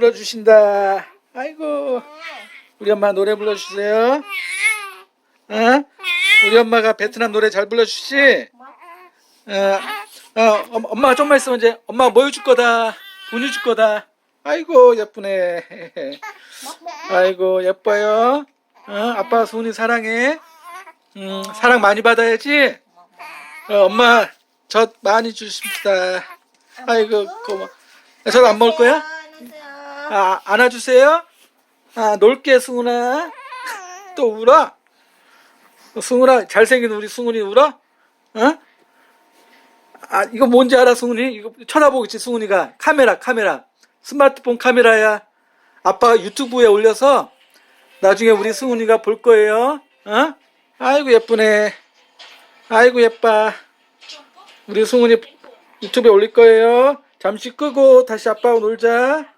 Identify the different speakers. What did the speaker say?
Speaker 1: 불러주신다. 아이고, 우리 엄마 노래 불러주세요. 어? 우리 엄마가 베트남 노래 잘 불러주지? 어, 어, 엄- 엄마가 좀만 있으면 이제 엄마가 뭐 해줄 거다. 돈이 줄 거다. 아이고, 예쁘네. 아이고, 예뻐요. 어, 아빠 수은이 사랑해. 음, 사랑 많이 받아야지. 어, 엄마, 젖 많이 주십니다. 아이고, 고마. 젖안 먹을 거야? 아, 안아주세요. 아, 놀게, 승훈아. 또 울어? 승훈아, 잘생긴 우리 승훈이 울어? 어? 아, 이거 뭔지 알아, 승훈이? 이거 쳐다보고 있지, 승훈이가. 카메라, 카메라. 스마트폰 카메라야. 아빠가 유튜브에 올려서 나중에 우리 승훈이가 볼 거예요. 어? 아이고, 예쁘네. 아이고, 예뻐. 우리 승훈이 유튜브에 올릴 거예요. 잠시 끄고 다시 아빠하고 놀자.